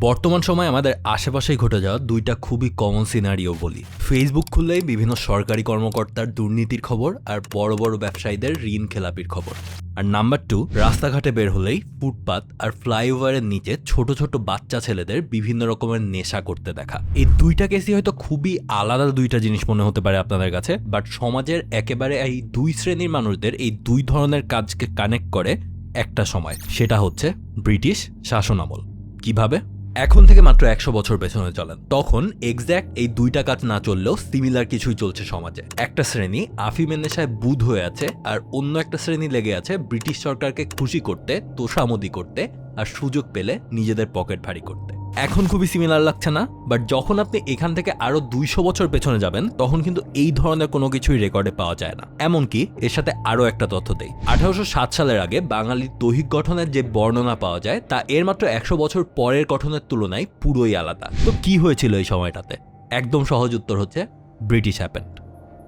বর্তমান সময়ে আমাদের আশেপাশেই ঘটে যাওয়া দুইটা খুবই কমন সিনারিও বলি। ফেসবুক খুললেই বিভিন্ন সরকারি কর্মকর্তার দুর্নীতির খবর আর বড় বড় ব্যবসায়ীদের ঋণ খেলাপির খবর। আর নাম্বার টু রাস্তাঘাটে বের হলেই ফুটপাত আর ফ্লাইওভারের নিচে ছোট ছোট বাচ্চা ছেলেদের বিভিন্ন রকমের নেশা করতে দেখা। এই দুইটা কেসই হয়তো খুবই আলাদা দুইটা জিনিস মনে হতে পারে আপনাদের কাছে বাট সমাজের একেবারে এই দুই শ্রেণির মানুষদের এই দুই ধরনের কাজকে কানেক্ট করে একটা সময়। সেটা হচ্ছে ব্রিটিশ শাসনামল কীভাবে? এখন থেকে মাত্র একশো বছর পেছনে চলেন। তখন এক্স্যাক্ট এই দুইটা কাজ না চললেও সিমিলার কিছুই চলছে সমাজে। একটা শ্রেণি আফিমের নেশায় বুধ হয়ে আছে আর অন্য একটা শ্রেণি লেগে আছে ব্রিটিশ সরকারকে খুশি করতে, তোষামদি করতে আর সুযোগ পেলে নিজেদের পকেট ভারী করতে। এখন খুবই সিমিলার লাগছে না বাট যখন আপনি এখান থেকে আরও দুইশো বছর পেছনে যাবেন, তখন কিন্তু এই ধরনের কোনো কিছুই রেকর্ডে পাওয়া যায় না। এমনকি এর সাথে আরও একটা তথ্য দেই। আঠারোশো সাত সালের আগে বাঙালির দৈহিক গঠনের যে বর্ণনা পাওয়া যায়, তা এর মাত্র একশো বছর পরের গঠনের তুলনায় পুরোই আলাদা। তো কি হয়েছিল এই সময়টাতে? একদম সহজ উত্তর হচ্ছে ব্রিটিশ হ্যাপেন্ড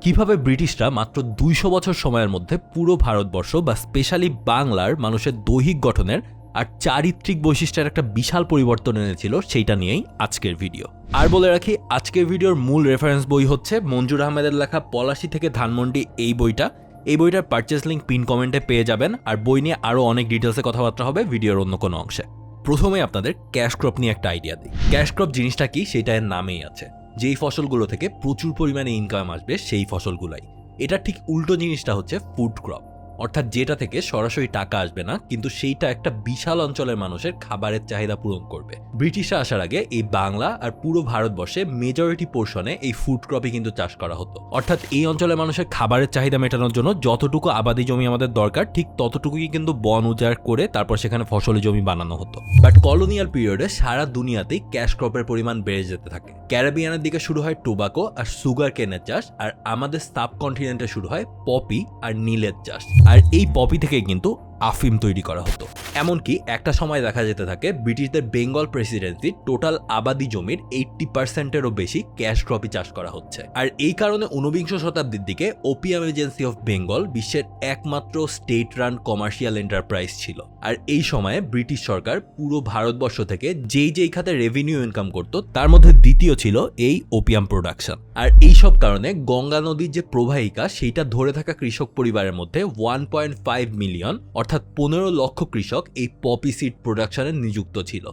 কীভাবে ব্রিটিশরা মাত্র দুইশো বছর সময়ের মধ্যে পুরো ভারতবর্ষ বা স্পেশালি বাংলার মানুষের দৈহিক গঠনের আর চারিত্রিক বৈশিষ্ট্যের একটা বিশাল পরিবর্তন এনেছিল সেইটা নিয়েই আজকের ভিডিও। আর বলে রাখি, আজকের ভিডিওর মূল রেফারেন্স বই হচ্ছে মঞ্জুর আহমেদের লেখা পলাশি থেকে ধানমন্ডি এই বইটা। এই বইটার পারচেস লিঙ্ক পিন কমেন্টে পেয়ে যাবেন, আর বই নিয়ে আরও অনেক ডিটেলসে কথাবার্তা হবে ভিডিওর অন্য কোনো অংশে। প্রথমে আপনাদের ক্যাশ ক্রপ নিয়ে একটা আইডিয়া দিই। ক্যাশ ক্রপ জিনিসটা কি? সেটা এর নামেই আছে। যেই ফসলগুলো থেকে প্রচুর পরিমাণে ইনকাম আসবে, সেই ফসলগুলাই। এটা ঠিক উল্টো জিনিসটা হচ্ছে ফুড ক্রপ অর্থাৎ যেটা থেকে সরাসরি টাকা আসবে না, কিন্তু সেইটা একটা বিশাল অঞ্চলের মানুষের খাবারের চাহিদা পূরণ করবে। ব্রিটিশরা আসার আগে এই বাংলা আর পুরো ভারতবর্ষে মেজরিটি পোর্শনে এই ফুড ক্রপই কিন্তু চাষ করা হতো। অর্থাৎ এই অঞ্চলের মানুষের খাবারের চাহিদা মেটানোর জন্য যতটুকু আবাদি জমি আমাদের দরকার, ঠিক ততটুকুই কিন্তু বন উজাড় করে তারপর সেখানে ফসলি জমি বানানো হতো। বাট কলোনিয়াল পিরিয়ডে সারা দুনিয়াতেই ক্যাশ ক্রপের পরিমাণ বেড়ে যেতে থাকে। ক্যারাবিয়ানের দিকে শুরু হয় টোবাকো আর সুগার কেনের চাষ, আর আমাদের সাব কন্টিনেন্টে শুরু হয় পপি আর নীলের চাষ। আর এই পপি থেকে কিন্তু আফিম তৈরি করা হতো। এমনকি একটা সময় দেখা যেতে থাকে, ব্রিটিশদের বেঙ্গল প্রেসিডেন্সি টোটাল আবাদি জমির এইট্টি পার্সেন্টেরও বেশি ক্যাশ ক্রপই চাষ করা হচ্ছে। আর এই কারণে ঊনবিংশ শতাব্দীর দিকে ওপিয়াম এজেন্সি অফ বেঙ্গল বিশ্বের একমাত্র স্টেট রান কমার্শিয়াল এন্টারপ্রাইজ ছিল। আর এই সময়ে ব্রিটিশ সরকার পুরো ভারতবর্ষ থেকে যেই যেই খাতে রেভিনিউ ইনকাম করত, তার মধ্যে দ্বিতীয় ছিল এই ওপিয়াম প্রোডাকশন আর এই সব কারণে গঙ্গা নদীর যে প্রবাহিকা, সেইটা ধরে থাকা কৃষক পরিবারের মধ্যে ওয়ান পয়েন্ট ফাইভ মিলিয়ন অর্থাৎ পনেরো লক্ষ কৃষক এই পপি সিড প্রোডাকশনে নিযুক্ত ছিল।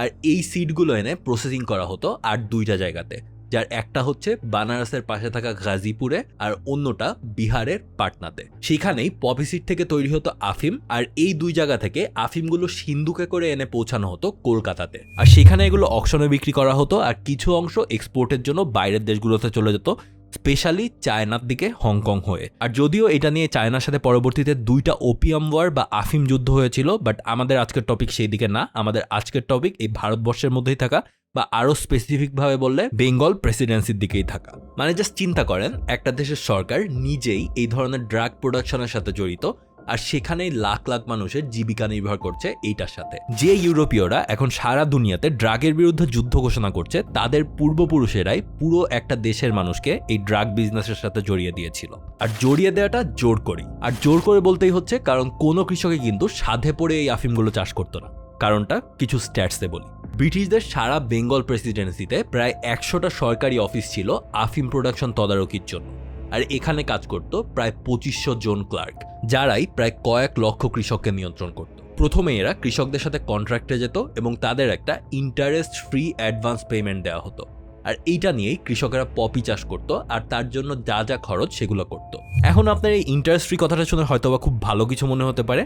আর এই সিডগুলো এনে প্রসেসিং করা হতো আর দুইটা জায়গাতে, যার একটা হচ্ছে বানারসের পাশে থাকা গাজীপুরে আর অন্যটা বিহারের পাটনাতে। সেখানেই পপি সিড থেকে তৈরি হতো আফিম আর এই দুই জায়গা থেকে আফিমগুলো সিন্ধুকে করে এনে পৌঁছানো হতো কলকাতাতে। আর সেখানে এগুলো অকশনে বিক্রি করা হতো আর কিছু অংশ এক্সপোর্টের জন্য বাইরের দেশগুলোতে চলে যেত স্পেশালি চায়নার দিকে হংকং হয়ে। আর যদিও এটা নিয়ে চায়নার সাথে পরবর্তীতে দুইটা ওপিয়াম ওয়ার বা আফিম যুদ্ধ হয়েছিল, বাট আমাদের আজকের টপিক সেই দিকে না। আমাদের আজকের টপিক এই ভারতবর্ষের মধ্যেই থাকা বা আরও স্পেসিফিকভাবে বললে বেঙ্গল প্রেসিডেন্সির দিকেই থাকা। মানে জাস্ট চিন্তা করেন, একটা দেশের সরকার নিজেই এই ধরনের ড্রাগ প্রোডাকশনের সাথে জড়িত আর সেখানেই লাখ লাখ মানুষের জীবিকা নির্ভর করছে এইটার সাথে। যে ইউরোপীয়রা এখন সারা দুনিয়াতে ড্রাগের বিরুদ্ধে যুদ্ধ ঘোষণা করছে, তাদের পূর্বপুরুষেরাই পুরো একটা দেশের মানুষকে এই ড্রাগ বিজনেসের সাথে জড়িয়ে দিয়েছিল। আর জড়িয়ে দেওয়াটা জোর করি আর জোর করে বলতেই হচ্ছে, কারণ কোনো কৃষকে কিন্তু সাধে পড়ে এই আফিমগুলো চাষ করতো না। কারণটা কিছু স্ট্যাটসে বলি। ব্রিটিশদের সারা বেঙ্গল প্রেসিডেন্সিতে প্রায় একশোটা সরকারি অফিস ছিল আফিম প্রোডাকশন তদারকির জন্য। আর এখানে কাজ করত প্রায় পঁচিশশো জন ক্লার্ক, যারাই প্রায় কয়েক লক্ষ কৃষককে নিয়ন্ত্রণ করত। প্রথমে এরা কৃষকদের সাথে কন্ট্রাক্টে যেত এবং তাদের একটা ইন্টারেস্ট ফ্রি অ্যাডভান্স পেমেন্ট দেওয়া হতো। আর এইটা নিয়েই কৃষকেরা পপি চাষ করত আর তার জন্য যা যা খরচ সেগুলো করত। এখন আপনার এই ইন্টারেস্ট ফ্রি কথাটা শুনে হয়তোবা খুব ভালো কিছু মনে হতে পারে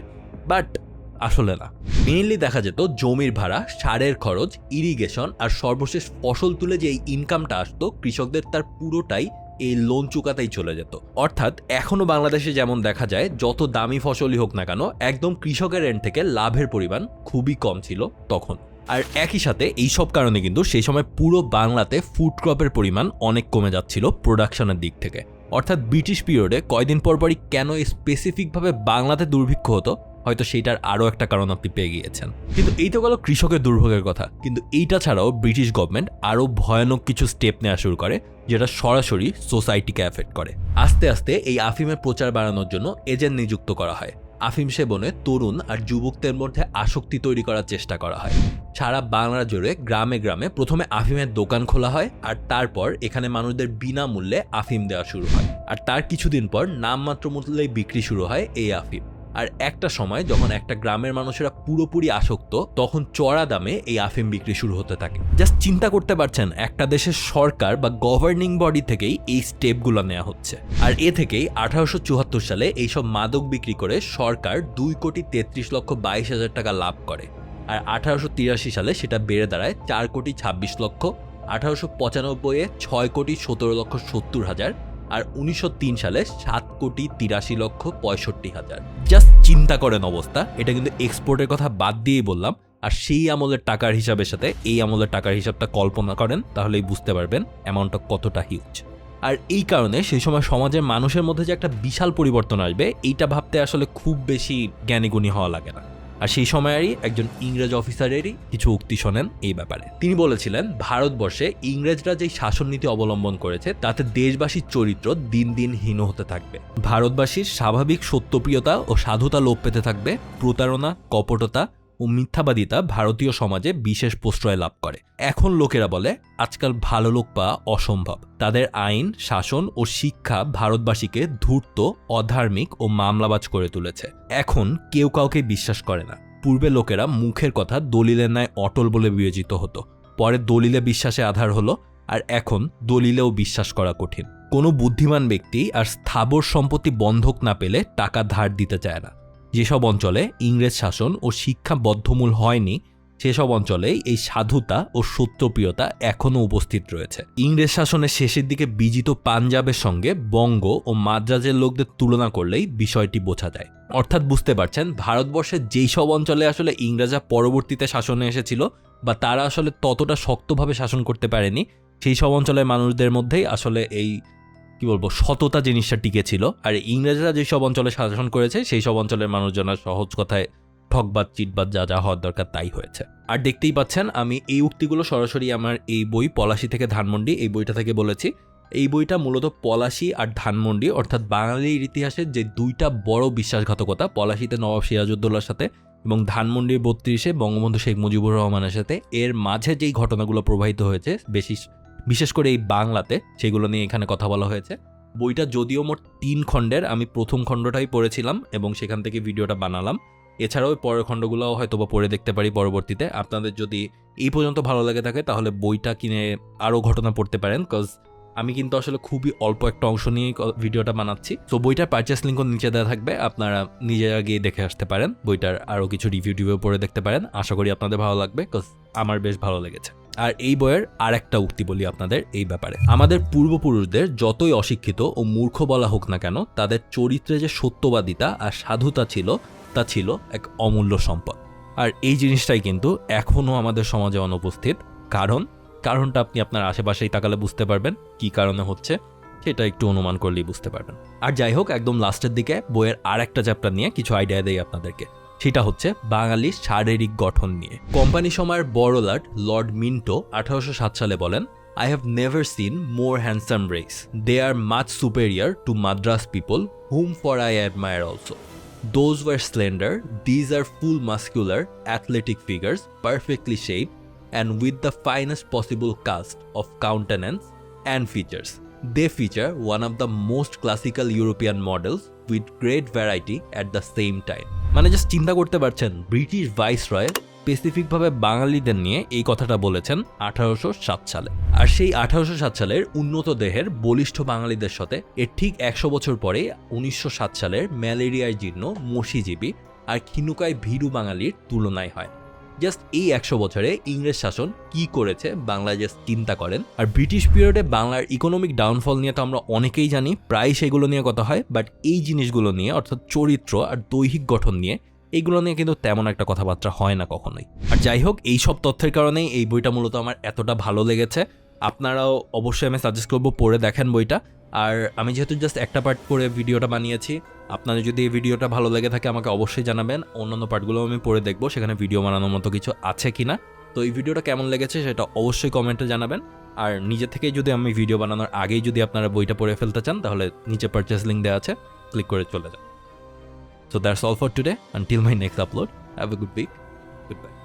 বাট আসলে না। মেইনলি দেখা যেত জমির ভাড়া, সারের খরচ ইরিগেশন আর সর্বশেষ ফসল তুলে যে এই ইনকামটা আসতো, কৃষকদের তার পুরোটাই এই লোন চুকাতেই চলে যেত। অর্থাৎ এখনও বাংলাদেশে যেমন দেখা যায়, যত দামি ফসলই হোক না কেন, একদম কৃষকের এন্ড থেকে লাভের পরিমাণ খুবই কম ছিল তখন। আর একই সাথে এই সব কারণে কিন্তু সেই সময় পুরো বাংলাতে ফুড ক্রপের পরিমাণ অনেক কমে যাচ্ছিল প্রোডাকশনের দিক থেকে। অর্থাৎ ব্রিটিশ পিরিয়ডে কয়দিন পরপরই কেন স্পেসিফিকভাবে বাংলাতে দুর্ভিক্ষ হতো? হয়তো সেইটার আরও একটা কারণ আপনি পেয়ে গিয়েছেন। কিন্তু এই তো গেল কৃষকের দুর্ভোগের কথা। কিন্তু এইটা ছাড়াও ব্রিটিশ গভর্নমেন্ট আরও ভয়ানক কিছু স্টেপ নেওয়া শুরু করে, যেটা সরাসরি সোসাইটিকে অ্যাফেক্ট করে। আস্তে আস্তে এই আফিমের প্রচার বাড়ানোর জন্য এজেন্ট নিযুক্ত করা হয়। আফিম সেবনে তরুণ আর যুবকদের মধ্যে আসক্তি তৈরি করার চেষ্টা করা হয়। সারা বাংলা জুড়ে গ্রামে গ্রামে প্রথমে আফিমের দোকান খোলা হয় আর তারপর এখানে মানুষদের বিনামূল্যে আফিম দেওয়া শুরু হয়। আর তার কিছুদিন পর নামমাত্র মূল্যেই বিক্রি শুরু হয় এই আফিম। আর একটা সময় যখন একটা গ্রামের মানুষেরা পুরোপুরি আসক্ত, তখন চড়া দামে এই আফিম বিক্রি শুরু হতে থাকে। জাস্ট চিন্তা করতে পারছেন, একটা দেশের সরকার বা গভর্নিং বডি থেকেই এই স্টেপগুলো নেওয়া হচ্ছে। আর এ থেকেই আঠারোশো চুয়াত্তর সালে এইসব মাদক বিক্রি করে সরকার দুই কোটি তেত্রিশ লক্ষ বাইশ হাজার টাকা লাভ করে। আর আঠারোশো তিরাশি সালে সেটা বেড়ে দাঁড়ায় চার কোটি ছাব্বিশ লক্ষ, আঠারোশো পঁচানব্বইয়ে ছয় কোটি সতেরো লক্ষ সত্তর হাজার আর উনিশশো তিন সালে সাত কোটি তিরাশি লক্ষ পঁয়ষট্টি হাজার। জাস্ট চিন্তা করেন অবস্থা, এটা কিন্তু এক্সপোর্টের কথা বাদ দিয়েই বললাম, আর সেই আমলের টাকার হিসাবের সাথে এই আমলের টাকার হিসাবটা কল্পনা করেন, তাহলেই বুঝতে পারবেন অ্যামাউন্টটা কতটা হিউজ আর এই কারণে সেই সময় সমাজের মানুষের মধ্যে যে একটা বিশাল পরিবর্তন আসবে, এইটা ভাবতে আসলে খুব বেশি জ্ঞানীগুণী হওয়া লাগে না। আর সেই সময়েরই একজন ইংরেজ অফিসারেরই কিছু উক্তি শোনেন এই ব্যাপারে। তিনি বলেছিলেন, ভারতবর্ষে ইংরেজরা যেই শাসন নীতি অবলম্বন করেছে, তাতে দেশবাসীর চরিত্র দিন দিন হীন হতে থাকবে। ভারতবাসীর স্বাভাবিক সত্যপ্রিয়তা ও সাধুতা লোপ পেতে থাকবে, প্রতারণা, কপটতা ও মিথ্যাবাদিতা ভারতীয় সমাজে বিশেষ প্রশ্রয় লাভ করে। এখন লোকেরা বলে, আজকাল ভালো লোক পাওয়া অসম্ভব। তাদের আইন, শাসন ও শিক্ষা ভারতবাসীকে ধূর্ত, অধার্মিক ও মামলাবাজ করে তুলেছে। এখন কেউ কাউকে বিশ্বাস করে না। পূর্বে লোকেরা মুখের কথা দলিলের ন্যায় অটল বলে বিবেচিত হতো। পরে দলিলে বিশ্বাসে আধার হলো, আর এখন দলিলেও বিশ্বাস করা কঠিন। কোনো বুদ্ধিমান ব্যক্তি আর স্থাবর সম্পত্তি বন্ধক না পেলে টাকা ধার দিতে চায় না। যেসব অঞ্চলে ইংরেজ শাসন ও শিক্ষা বদ্ধমূল হয়নি, সেসব অঞ্চলে এই সাধুতা ও সত্যপ্রিয়তা এখনও উপস্থিত রয়েছে। ইংরেজ শাসনের শেষের দিকে বিজিত পাঞ্জাবের সঙ্গে বঙ্গ ও মাদ্রাজের লোকদের তুলনা করলেই বিষয়টি বোঝা যায়। অর্থাৎ বুঝতে পারছেন, ভারতবর্ষের যেই সব অঞ্চলে আসলে ইংরেজরা পরবর্তীতে শাসনে এসেছিল বা তারা আসলে ততটা শক্তভাবে শাসন করতে পারেনি, সেই সব অঞ্চলের মানুষদের মধ্যেই আসলে এই কি বলব, সততা জিনিসটা টিকে ছিল। আর ইংরেজরা যেসব অঞ্চলে শাসন করেছে, সেই সব অঞ্চলের মানুষজন সহজ কথায় ঠকবাদ চিটবাদ যা যা হওয়ার দরকার তাই হয়েছে। আর দেখতেই পাচ্ছেন, আমি এই উক্তিগুলো সরাসরি আমার এই বই পলাশি থেকে ধানমন্ডি, এই বইটা থেকে বলেছি। এই বইটা মূলত পলাশি আর ধানমন্ডি, অর্থাৎ বাঙালির ইতিহাসের যে দুইটা বড় বিশ্বাসঘাতকতা, পলাশিতে নবাব সিরাজউদ্দৌলার সাথে এবং ধানমন্ডির বত্রিশে বঙ্গবন্ধু শেখ মুজিবুর রহমানের সাথে, এর মাঝে যেই ঘটনাগুলো প্রবাহিত হয়েছে, বেশি বিশেষ করে এই বাংলাতে সেগুলো নিয়ে এখানে কথা বলা হয়েছে। বইটা যদিও মোট তিন খণ্ডের, আমি প্রথম খণ্ডটাই পড়েছিলাম এবং সেখান থেকে ভিডিওটা বানালাম। এছাড়াও পরের খণ্ডগুলোও হয়তো বা পড়ে দেখতে পারি পরবর্তীতে। আপনাদের যদি এই পর্যন্ত ভালো লাগে থাকে, তাহলে বইটা কিনে আরও ঘটনা পড়তে পারেন কজ আমি কিন্তু আসলে খুবই অল্প একটা অংশ নিয়েই ক- ভিডিওটা বানাচ্ছি। তো বইটার পারচেস লিঙ্কও নিচে দেওয়া থাকবে, আপনারা নিজেরা গিয়ে দেখে আসতে পারেন। বইটার আরও কিছু রিভিউ টিভিউ পড়ে দেখতে পারেন। আশা করি আপনাদের ভালো লাগবে কজ আমার বেশ ভালো লেগেছে। আর এই বইয়ের আর একটা উক্তি বলি আপনাদের এই ব্যাপারে। আমাদের পূর্বপুরুষদের যতই অশিক্ষিত ও মূর্খ বলা হোক না কেন, তাদের চরিত্রে যে সত্যবাদিতা আর সাধুতা ছিল, তা ছিল এক অমূল্য সম্পদ। আর এই জিনিসটাই কিন্তু এখনও আমাদের সমাজে অনুপস্থিত। কারণ কারণটা আপনি আপনার আশেপাশেই তাকালে বুঝতে পারবেন কি কারণে হচ্ছে সেটা একটু অনুমান করলেই বুঝতে পারবেন। আর যাই হোক একদম লাস্টের দিকে বইয়ের আর একটা চ্যাপ্টার নিয়ে কিছু আইডিয়া দেই আপনাদেরকে। সেটা হচ্ছে বাঙালির শারীরিক গঠন নিয়ে। কোম্পানি সময়ের বড় লাট লর্ড মিন্টো আঠারোশো সাত সালে বলেন I have never seen more handsome race they are much superior to Madras people whom for I admire also Those were slender, these are full muscular, athletic figures, perfectly shaped, and with the finest possible cast of countenance and features. They feature one of the most classical European models with great variety at the same time. মানে just চিন্তা করতে পারছেন British vice রয় স্পেসিফিকভাবে বাঙালিদের নিয়ে এই কথাটা বলেছেন আঠারোশো সাত সালে আর সেই আঠারোশো সাত সালের উন্নত দেহের বলিষ্ঠ বাঙালিদের সাথে এর ঠিক একশো বছর পরে উনিশশো সাত সালের ম্যালেরিয়ায় জীর্ণ মসিজীবী আর খিনুকায় ভীরু বাঙালির তুলনায় হয় জাস্ট এই একশো বছরে ইংরেজ শাসন কি করেছে বাংলায় জাস্ট চিন্তা করেন। আর ব্রিটিশ পিরিয়ডে বাংলার ইকোনমিক ডাউনফল নিয়ে তো আমরা অনেকেই জানি প্রায় সেগুলো নিয়ে কথা হয় বাট এই জিনিসগুলো নিয়ে, অর্থাৎ চরিত্র আর দৈহিক গঠন নিয়ে এইগুলো নিয়ে কিন্তু তেমন একটা কথাবার্তা হয় না কখনোই। আর যাই হোক, এই সব তথ্যের কারণেই এই বইটা মূলত আমার এতটা ভালো লেগেছে। আপনারাও অবশ্যই আমি সাজেস্ট করব পড়ে দেখেন বইটা। আর আমি যেহেতু জাস্ট একটা পার্ট করে ভিডিওটা বানিয়েছি আপনাদের যদি এই ভিডিওটা ভালো লেগে থাকে আমাকে অবশ্যই জানাবেন অন্যান্য পার্টগুলো আমি পড়ে দেখব সেখানে ভিডিও বানানোর মতো কিছু আছে কিনা তো এই ভিডিওটা কেমন লেগেছে সেটা অবশ্যই কমেন্টে জানাবেন আর নিজে থেকেই যদি আমি ভিডিও বানানোর আগেই যদি আপনারা বইটা পড়ে ফেলতে চান তাহলে নিচে পারচেস লিঙ্ক দেওয়া আছে ক্লিক করে চলে যান So that's all for today. Until my next upload, have good good good Goodbye.